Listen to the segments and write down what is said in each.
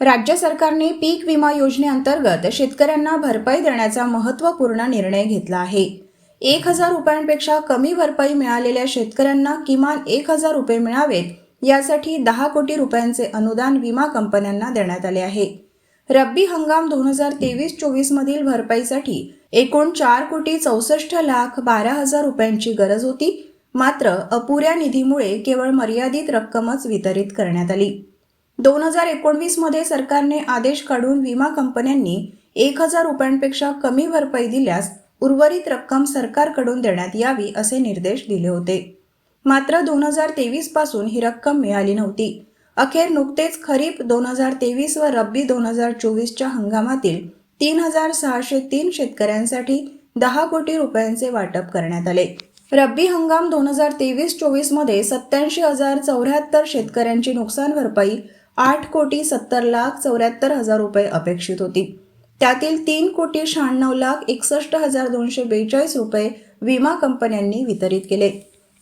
राज्य सरकारने पीक विमा योजनेअंतर्गत शेतकऱ्यांना भरपाई देण्याचा महत्त्वपूर्ण निर्णय घेतला आहे. एक हजार रुपयांपेक्षा कमी भरपाई मिळालेल्या शेतकऱ्यांना किमान एक हजार रुपये मिळावेत यासाठी दहा कोटी रुपयांचे अनुदान विमा कंपन्यांना देण्यात आले आहे. रब्बी हंगाम दोन हजार तेवीस चोवीस मधील भरपाईसाठी एकूण चार कोटी चौसष्ट लाख बारा हजार रुपयांची गरज होती मात्र अपुऱ्या निधीमुळे केवळ मर्यादित रक्कमच वितरित करण्यात आली. दोन हजार एकोणवीसमध्ये सरकारने आदेश काढून विमा कंपन्यांनी एक हजार रुपयांपेक्षा कमी भरपाई दिल्यास उर्वरित रक्कम सरकारकडून देण्यात यावी असे निर्देश दिले होते. मात्र दोन हजार तेवीसपासून ही रक्कम मिळाली नव्हती. अखेर नुकतेच खरीप दोन हजार तेवीस व रब्बी दोन हजार चोवीसच्या हंगामातील तीन हजार सहाशे तीन शेतकऱ्यांसाठी दहा कोटी रुपयांचे वाटप करण्यात आले. रब्बी हंगाम दोन हजार तेवीस चोवीसमध्ये सत्याऐंशी हजार चौऱ्याहत्तर शेतकऱ्यांची नुकसान भरपाई आठ कोटी सत्तर लाख चौऱ्याहत्तर हजार रुपये अपेक्षित होती. त्यातील तीन कोटी शहाण्णव लाख एकसष्ट हजार दोनशे बेचाळीस रुपये विमा कंपन्यांनी वितरित केले.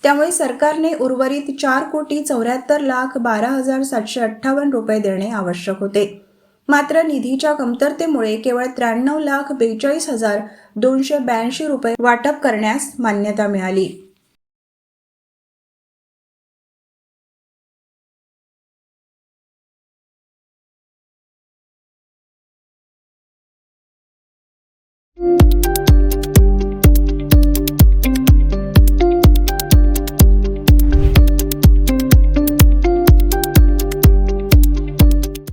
त्यामुळे सरकारने उर्वरित चार कोटी चौऱ्याहत्तर लाख बारा हजार सातशे अठ्ठावन्न रुपये देणे आवश्यक होते. मात्र निधीच्या कमतरतेमुळे केवळ त्र्याण्णव लाख बेचाळीस हजार दोनशे ब्याऐंशी रुपये वाटप करण्यास मान्यता मिळाली.